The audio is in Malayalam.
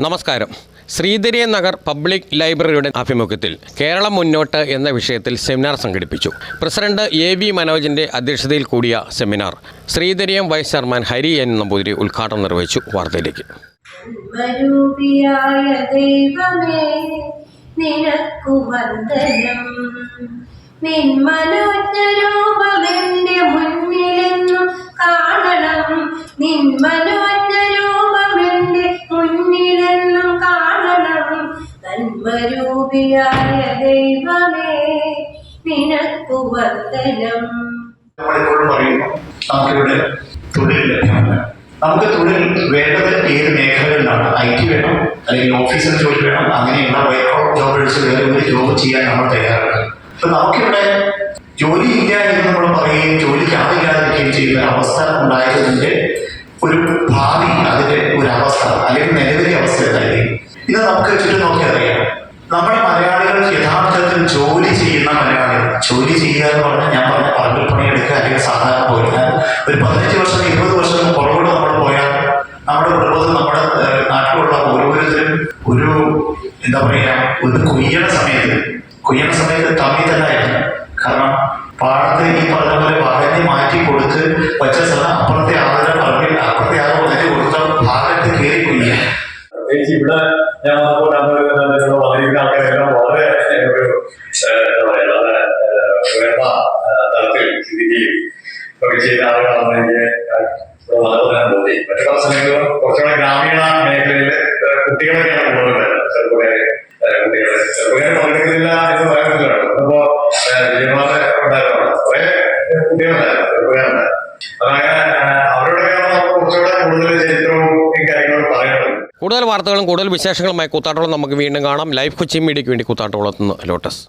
നമസ്കാരം. ശ്രീധരിയ നഗർ പബ്ലിക് ലൈബ്രറിയുടെ ആഭിമുഖ്യത്തിൽ കേരളം മുന്നോട്ട് എന്ന വിഷയത്തിൽ സെമിനാർ സംഘടിപ്പിച്ചു. പ്രസിഡന്റ് എ വി മനോജിന്റെ അധ്യക്ഷതയിൽ കൂടിയ seminar Sreedhareeyam vice chairman Hari N Namboothiri ഉദ്ഘാടനം നിർവഹിച്ചു വാർത്തയിലേക്ക്. ദൈവമേ നിനക്കു വന്ദനം. നിൻ മനോജ്ഞ രൂപമെന്റെ മുന്നിലെന്നും കാണണം. നിൻ നന്മരൂപിയായ ദൈവമേ നിനക്കു വന്ദനം. നമുക്കിവിടെ തൊഴിൽ ലഭ്യമല്ല. നമുക്ക് തൊഴിൽ വേണ്ടത് ഏത് മേഖലകളിലാണ്? ഐ ടി വേണം അല്ലെങ്കിൽ ഓഫീസിൽ ജോലി വേണം അങ്ങനെയുള്ള വൈറ്റ് ജോബേഴ്സ് ജോബ് വേറെ ഒരു ജോബ് ചെയ്യാൻ നമ്മൾ തയ്യാറാണ്. അപ്പൊ നമുക്കിവിടെ ജോലി ഇല്ല എന്ന് നമ്മൾ പറയുകയും ജോലിക്ക് ആളില്ലാതിരിക്കുകയും ചെയ്യുന്ന അവസ്ഥ ഉണ്ടായതിന്റെ ഒരു ഭാവി അതിന്റെ ഒരു അവസ്ഥ അല്ലെങ്കിൽ നിലവിലെ അവസ്ഥ എന്തായിരിക്കും? ഇത് നമുക്ക് ചുറ്റും നോക്കി നമ്മുടെ മലയാളികൾ യഥാർത്ഥത്തിൽ ജോലി ചെയ്യുന്ന മലയാളികൾ ജോലി ചെയ്യുക എന്ന് പറഞ്ഞാൽ ഞാൻ പറഞ്ഞ പറമ്പിൽ പണിയെടുക്കുക അല്ലെങ്കിൽ സാധാരണ പോയിരുന്ന ഒരു പതിനഞ്ച് വർഷം ഇരുപത് വർഷം പുറകോട്ട് നമ്മൾ പോയാൽ നമ്മുടെ കുടുംബത്തിൽ നമ്മുടെ നാട്ടിലുള്ള ഓരോരുത്തരും ഒരു എന്താ പറയുക ഒരു കൊയ്യണ സമയത്ത് കൊയ്യണ സമയത്ത് തമ്മി തന്നെ ആയിരുന്നു. കാരണം പാടത്ത് ഈ പറഞ്ഞ പോലെ വകഞ്ഞ് മാറ്റി കൊടുത്ത് വച്ച പ്രത്യേകിച്ച് ഇവിടെ ഞാൻ വന്നപ്പോൾ കണ്ടുവരുന്ന വന്നിരിക്കുന്ന ആൾക്കാരെല്ലാം വളരെ ഒരു എന്താ പറയാ വളരെ ഉയർന്ന തലത്തിൽ ചിന്തിക്കുകയും ഒക്കെ ചെയ്യുന്ന ആളുകളാണെന്ന് എനിക്ക് വന്നപ്പോൾ തന്നെ മറ്റു പല സമയങ്ങളും കുറച്ചുകൂടെ ഗ്രാമീണ മേഖലയിലെ കുട്ടികളൊക്കെയാണ് കൂടുതലുണ്ടായിരുന്നത് ചെറുപ്പക്കാര് കുട്ടികൾ. ചെറുപ്പക്കാര് പങ്കെടുക്കുന്നില്ല എന്ന് പറയാൻ പറ്റില്ല അപ്പോ വിജയമാല ഉണ്ടായിരുന്നു. കുറെ കുട്ടികളുണ്ടായിരുന്നു ചെറുപ്പക്കാരുണ്ടായിരുന്നു. അതങ്ങനെ ഏഹ്, അവരോടൊക്കെയാണ് കുറച്ചുകൂടെ കൂടുതൽ കൂടുതൽ വാർത്തകളും കൂടുതൽ വിശേഷങ്ങളുമായി കൂത്താട്ടോളം നമുക്ക് വീണ്ടും കാണാം. ലൈഫ് കൊച്ചി മീഡിയയ്ക്ക് വേണ്ടി കൂത്താട്ടോളത്തുനിന്ന് ലോട്ടസ്.